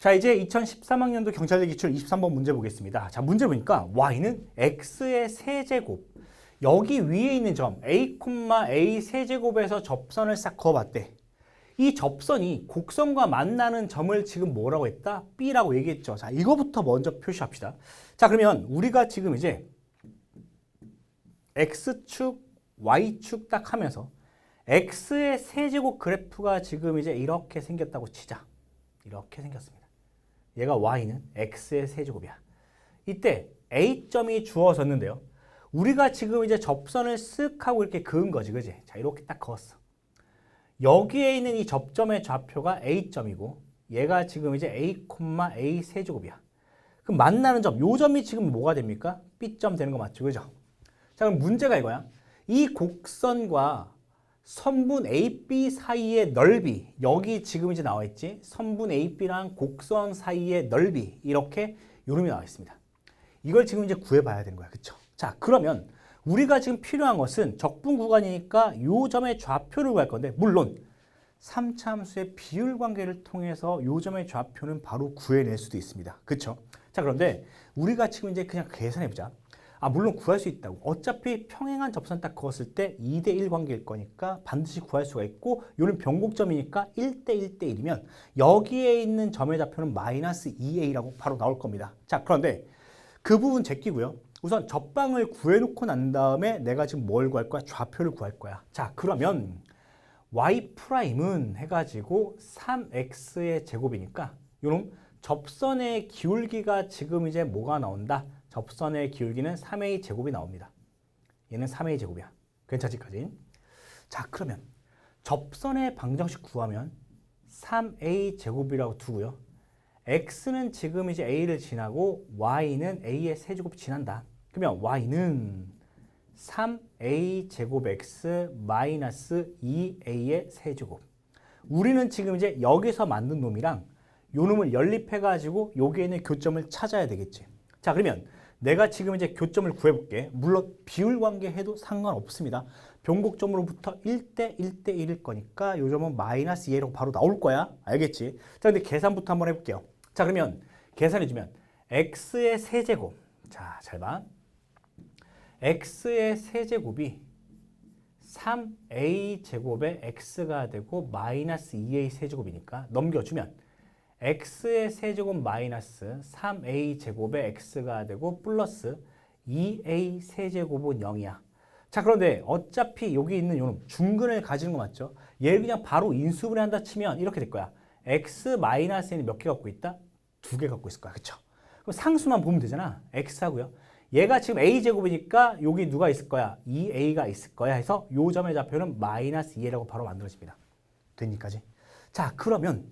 자, 이제 2013학년도 경찰대 기출 23번 문제 보겠습니다. 자, 문제 보니까 y는 x의 세제곱 여기 위에 있는 점 a, a 세제곱에서 접선을 싹 그어봤대. 이 접선이 곡선과 만나는 점을 지금 뭐라고 했다? B라고 얘기했죠. 자, 이거부터 먼저 표시합시다. 자, 그러면 우리가 지금 이제 X축, Y축 딱 하면서 X의 세제곱 그래프가 지금 이제 이렇게 생겼다고 치자. 이렇게 생겼습니다. 얘가 Y는 X의 세제곱이야. 이때 A점이 주어졌는데요. 우리가 지금 이제 접선을 쓱 하고 이렇게 그은 거지, 그지? 자, 이렇게 딱 그었어. 여기에 있는 이 접점의 좌표가 A점이고 얘가 지금 이제 A, A 세제곱이야. 그럼 만나는 점, 요 점이 지금 뭐가 됩니까? B점 되는 거 맞죠? 그죠? 자, 그럼 문제가 이거야. 이 곡선과 선분 AB 사이의 넓이, 여기 지금 이제 나와 있지? 선분 AB랑 곡선 사이의 넓이, 이렇게 요름이 나와 있습니다. 이걸 지금 이제 구해봐야 되는 거야. 그쵸? 자, 그러면 우리가 지금 필요한 것은 적분 구간이니까 요 점의 좌표를 구할 건데 물론 3차함수의 비율 관계를 통해서 요 점의 좌표는 바로 구해낼 수도 있습니다. 그렇죠? 자, 그런데 우리가 지금 이제 그냥 계산해 보자. 아, 물론 구할 수 있다고. 어차피 평행한 접선 딱 그었을 때 2대 1 관계일 거니까 반드시 구할 수가 있고 요는 변곡점이니까 1대 1대 1이면 여기에 있는 점의 좌표는 마이너스 2a라고 바로 나올 겁니다. 자, 그런데 그 부분 제끼고요. 우선 접방을 구해놓고 난 다음에 내가 지금 뭘 구할 거야? 좌표를 구할 거야. 자, 그러면 y 프라임은 해가지고 3x의 제곱이니까 요놈 접선의 기울기가 지금 이제 뭐가 나온다? 접선의 기울기는 3a 제곱이 나옵니다. 얘는 3a 제곱이야. 괜찮지까지? 자, 그러면 접선의 방정식 구하면 3a 제곱이라고 두고요. x는 지금 이제 a를 지나고 y는 a의 세제곱 지난다. 그러면 y는 3a 제곱 x 마이너스 2a의 세제곱. 우리는 지금 이제 여기서 만든 놈이랑 요 놈을 연립해가지고 여기에 있는 교점을 찾아야 되겠지. 자, 그러면 내가 지금 이제 교점을 구해볼게. 물론 비율 관계 해도 상관없습니다. 변곡점으로부터 1대 1대 1일 거니까 요 점은 마이너스 2라고 바로 나올 거야. 알겠지? 자, 근데 계산부터 한번 해볼게요. 자, 그러면 계산해주면 x의 세제곱. 자, 잘 봐. x의 세제곱이 3a 제곱에 x가 되고 마이너스 2a 세제곱이니까 넘겨주면 x의 세제곱 마이너스 3a 제곱에 x가 되고 플러스 2a 세제곱은 0이야. 자 그런데 어차피 여기 있는 요놈 중근을 가지는 거 맞죠? 얘를 그냥 바로 인수분해 한다 치면 이렇게 될 거야. x 마이너스는 몇 개 갖고 있다? 두 개 갖고 있을 거야. 그쵸? 그럼 상수만 보면 되잖아. x 하고요. 얘가 지금 a제곱이니까 여기 누가 있을 거야? 2a가 있을 거야 해서 요 점의 좌표는 마이너스 2a라고 바로 만들어집니다. 되니까지. 자 그러면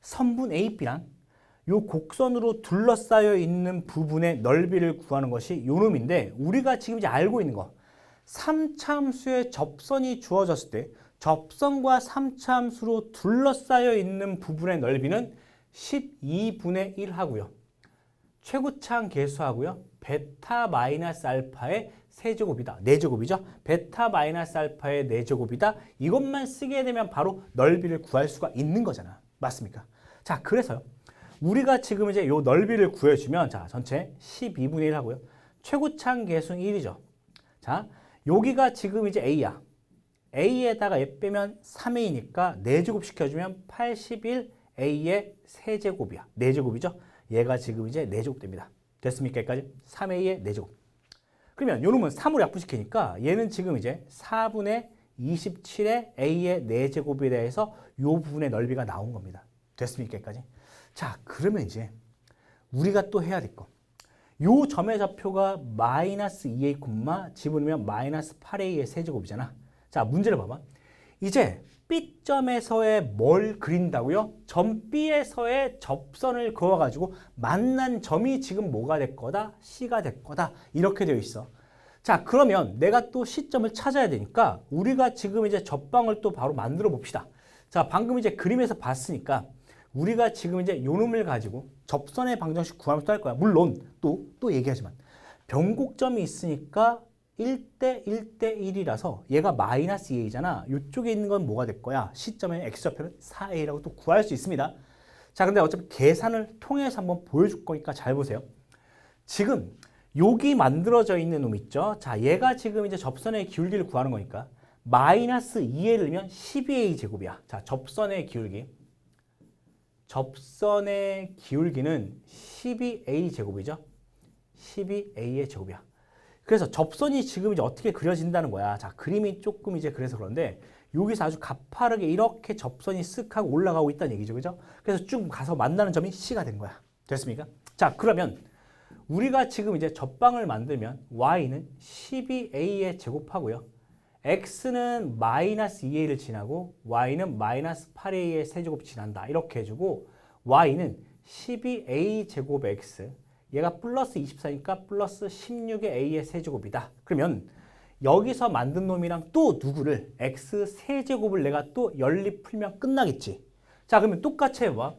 선분 AB랑 요 곡선으로 둘러싸여 있는 부분의 넓이를 구하는 것이 요 놈인데 우리가 지금 이제 알고 있는 거 3차함수의 접선이 주어졌을 때 접선과 3차함수로 둘러싸여 있는 부분의 넓이는 12분의 1 하고요. 최고차항 계수하고요. 베타 마이너스 알파의 세제곱이다. 네제곱이죠. 베타 마이너스 알파의 네제곱이다. 이것만 쓰게 되면 바로 넓이를 구할 수가 있는 거잖아. 맞습니까? 자, 그래서요. 우리가 지금 이제 요 넓이를 구해주면 자, 전체 12분의 1 하고요. 최고차항 계수는 1이죠. 자, 여기가 지금 이제 A야. A에다가 얘 빼면 3A니까 4제곱 시켜주면 81A의 세제곱이야. 4제곱이죠. 얘가 지금 이제 4제곱 됩니다. 됐습니까? 여기까지? 3A의 4제곱. 그러면 요 놈은 3으로 약분시키니까 얘는 지금 이제 4분의 27의 A의 4제곱에 대해서 요 부분의 넓이가 나온 겁니다. 됐습니까? 여기까지? 자, 그러면 이제 우리가 또 해야 될 거. 요 점의 좌표가 마이너스 2a, 집어넣으면 마이너스 8a의 세제곱이잖아. 자, 문제를 봐봐. 이제 B점에서의 뭘 그린다고요? 점 B에서의 접선을 그어가지고 만난 점이 지금 뭐가 될 거다? C가 될 거다. 이렇게 되어 있어. 자, 그러면 내가 또 시점을 찾아야 되니까 우리가 지금 이제 접방을 또 바로 만들어 봅시다. 자, 방금 이제 그림에서 봤으니까 우리가 지금 이제 요 놈을 가지고 접선의 방정식 구하면서 할 거야. 물론 또, 또 얘기하지만 변곡점이 있으니까 1대 1대 1이라서 얘가 마이너스 2a잖아. 이쪽에 있는 건 뭐가 될 거야? 시점의 x좌표는 4a라고 또 구할 수 있습니다. 자, 근데 어차피 계산을 통해서 한번 보여줄 거니까 잘 보세요. 지금 여기 만들어져 있는 놈 있죠? 자, 얘가 지금 이제 접선의 기울기를 구하는 거니까 마이너스 2a를 넣으면 12a 제곱이야. 자, 접선의 기울기. 접선의 기울기는 12a 제곱이죠. 12a의 제곱이야. 그래서 접선이 지금 이제 어떻게 그려진다는 거야. 자, 그림이 조금 이제 그래서 그런데 여기서 아주 가파르게 이렇게 접선이 쓱 하고 올라가고 있다는 얘기죠. 그죠? 그래서 쭉 가서 만나는 점이 C가 된 거야. 됐습니까? 자, 그러면 우리가 지금 이제 접방을 만들면 y는 12a에 제곱하고요. x는 마이너스 2a를 지나고 y는 마이너스 8a의 세제곱 지난다. 이렇게 해주고 y는 12a 제곱 x 얘가 플러스 24니까 플러스 16의 a의 세제곱이다. 그러면 여기서 만든 놈이랑 또 누구를 x 세제곱을 내가 또 연립 풀면 끝나겠지. 자 그러면 똑같이 해봐.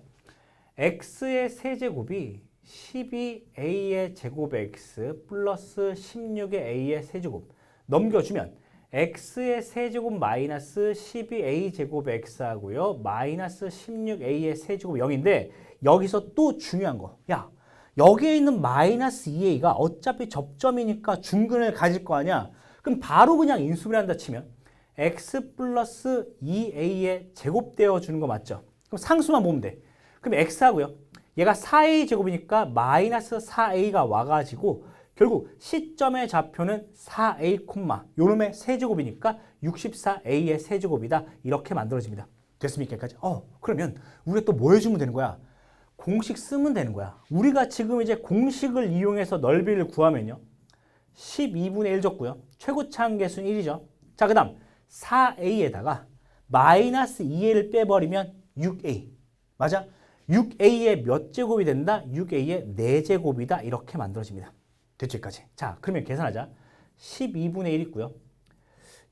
x의 세제곱이 12a의 제곱 x 플러스 16의 a의 세제곱 넘겨주면 x의 세제곱 마이너스 12a 제곱 x 하고요. 마이너스 16a의 세제곱 0인데 여기서 또 중요한 거. 야 여기에 있는 마이너스 2a가 어차피 접점이니까 중근을 가질 거 아니야. 그럼 바로 그냥 인수를 한다 치면 x 플러스 2a의 제곱되어 주는 거 맞죠? 그럼 상수만 보면 돼. 그럼 x 하고요. 얘가 4a 제곱이니까 마이너스 4a가 와가지고 결국 시점의 좌표는 4a, 요놈의 세제곱이니까 64a의 세제곱이다. 이렇게 만들어집니다. 됐습니까? 여기까지? 어, 그러면 우리가 또 뭐 해주면 되는 거야? 공식 쓰면 되는 거야. 우리가 지금 이제 공식을 이용해서 넓이를 구하면요. 12분의 1 줬고요. 최고차 한계수는 1이죠. 자, 그 다음 4a에다가 마이너스 2a를 빼버리면 6a. 맞아? 6a의 몇 제곱이 된다? 6a의 4제곱이다. 이렇게 만들어집니다. 여기까지. 자, 그러면 계산하자. 12분의 1 있고요.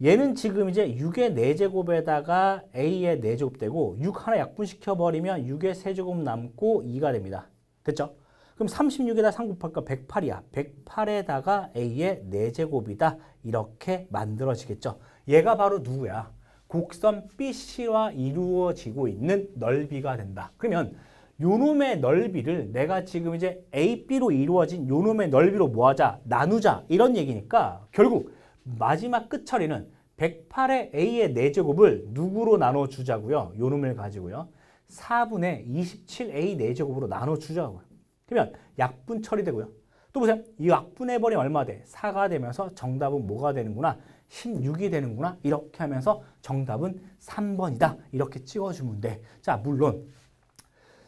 얘는 지금 이제 6의 4제곱에다가 a의 4제곱 되고 6 하나 약분시켜버리면 6의 세제곱 남고 2가 됩니다. 됐죠? 그럼 36에다 3 곱할까 108이야. 108에다가 a의 4제곱이다. 이렇게 만들어지겠죠. 얘가 바로 누구야? 곡선 BC와 이루어지고 있는 넓이가 된다. 그러면 요놈의 넓이를 내가 지금 이제 AB로 이루어진 요놈의 넓이로 모아자, 나누자 이런 얘기니까 결국 마지막 끝처리는 108의 A의 4제곱을 누구로 나눠주자고요? 요놈을 가지고요. 4분의 27A 4제곱으로 나눠주자고요. 그러면 약분 처리되고요. 또 보세요. 이 약분해버리면 얼마 돼? 4가 되면서 정답은 뭐가 되는구나? 16이 되는구나? 이렇게 하면서 정답은 3번이다. 이렇게 찍어주면 돼. 자, 물론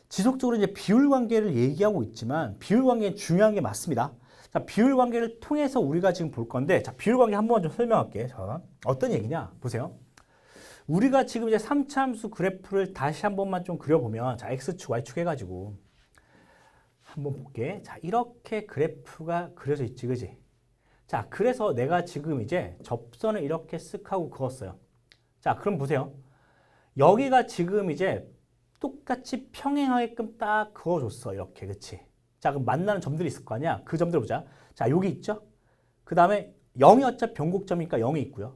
지속적으로 이제 비율 관계를 얘기하고 있지만 비율 관계는 중요한 게 맞습니다. 자, 비율 관계를 통해서 우리가 지금 볼 건데 자, 비율 관계 한번 좀 설명할게. 자, 어떤 얘기냐? 보세요. 우리가 지금 이제 3차함수 그래프를 다시 한 번만 좀 그려보면 자, x축, y축 해가지고 한번 볼게. 자, 이렇게 그래프가 그려져 있지, 그지? 자, 그래서 내가 지금 이제 접선을 이렇게 쓱 하고 그었어요. 자, 그럼 보세요. 여기가 지금 이제 똑같이 평행하게끔 딱 그어줬어. 이렇게, 그치? 자, 그럼 만나는 점들이 있을 거 아니야? 그 점들 보자. 자, 여기 있죠? 그 다음에 0이 어차피 변곡점이니까 0이 있고요.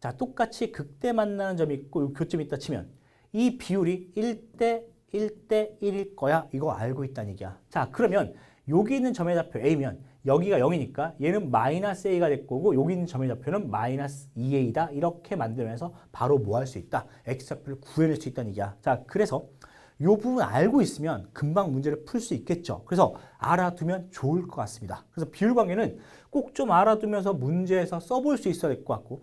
자, 똑같이 극대 만나는 점이 있고 요 교점이 있다 치면 이 비율이 1대 1대 1일 거야. 이거 알고 있다는 얘기야. 자, 그러면 여기 있는 점의 좌표 A면 여기가 0이니까 얘는 마이너스 A가 될 거고 여기 있는 점의 좌표는 마이너스 2A다. 이렇게 만들면서 바로 뭐 할 수 있다? X좌표를 구해낼 수 있다는 얘기야. 자, 그래서 이 부분 알고 있으면 금방 문제를 풀 수 있겠죠. 그래서 알아두면 좋을 것 같습니다. 그래서 비율 관계는 꼭 좀 알아두면서 문제에서 써볼 수 있어야 될 것 같고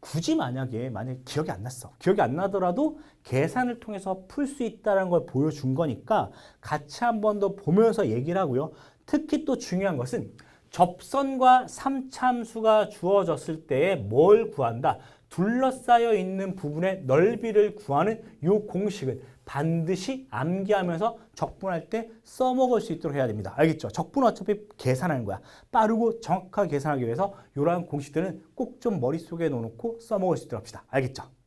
굳이 만약에 만약 기억이 안 났어. 기억이 안 나더라도 계산을 통해서 풀 수 있다는 걸 보여준 거니까 같이 한 번 더 보면서 얘기를 하고요. 특히 또 중요한 것은 접선과 삼참수가 주어졌을 때뭘 구한다? 둘러싸여 있는 부분의 넓이를 구하는 이 공식은 반드시 암기하면서 적분할 때 써먹을 수 있도록 해야 됩니다. 알겠죠? 적분 어차피 계산하는 거야. 빠르고 정확하게 계산하기 위해서 이러한 공식들은 꼭 좀 머릿속에 넣어놓고 써먹을 수 있도록 합시다. 알겠죠?